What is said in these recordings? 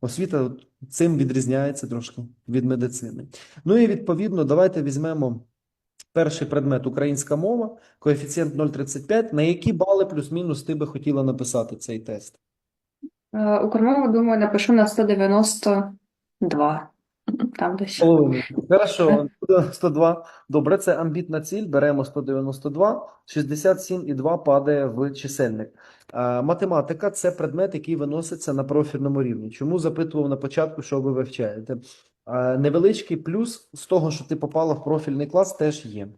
Освіта цим відрізняється трошки від медицини. Ну і відповідно, давайте візьмемо перший предмет українська мова, коефіцієнт 0,35. На які бали плюс-мінус ти би хотіла написати цей тест? Е, Укрмову, думаю, напишу на 192. Там. Половину. Хорошо, 102. Добре, це амбітна ціль. Беремо 192, 67,2 падає в чисельник. Математика це предмет, який виноситься на профільному рівні. Чому запитував на початку, що ви вивчаєте? Невеличкий плюс з того, що ти попала в профільний клас, теж є.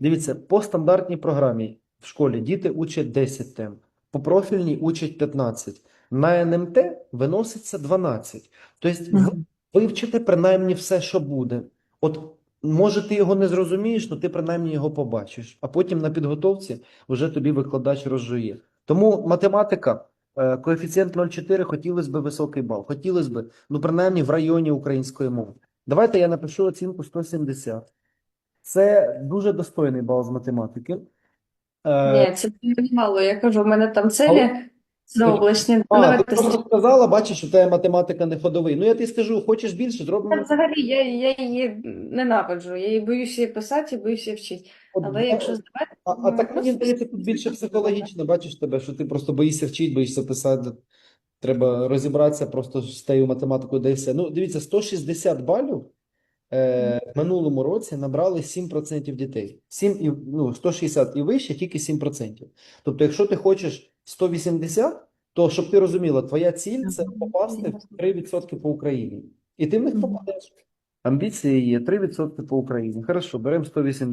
Дивіться, по стандартній програмі в школі діти учать 10 тем, по профільній учать 15. На НМТ виноситься 12. Тобто Мгм. Вивчити принаймні все, що буде. От може ти його не зрозумієш, але ти принаймні його побачиш, а потім на підготовці вже тобі викладач розжує. Тому математика, е, коефіцієнт 0,4, хотілося б високий бал. Хотілося б, ну принаймні в районі української мови. Давайте я напишу оцінку 170. Це дуже достойний бал з математики. Е, Ні, це мені мало. Я кажу, в мене там цілі заоблачні. а, ти просто сказала, бачиш, що тебе математика не ходовий. Ну я тобі скажу, хочеш більше, зробимо. Взагалі, я, я її ненавиджу. Я її боюся її писати і боюся вчити. От, Але якщо здавати, А, а так мені здається, тут більше психологічно, бачиш тебе, що ти просто боїшся вчити, боїшся писати. Треба розібратися просто з тією математикою, де все. Ну, дивіться, 160 балів е, в минулому році набрали 7% дітей. 7 і, ну, 160 і вище, тільки 7%. Тобто, якщо ти хочеш 180, то, щоб ти розуміла, твоя ціль – це попасти в 3% по Україні. І ти в них попадеш. Амбіції є 3% по Україні. Хорошо, беремо 180.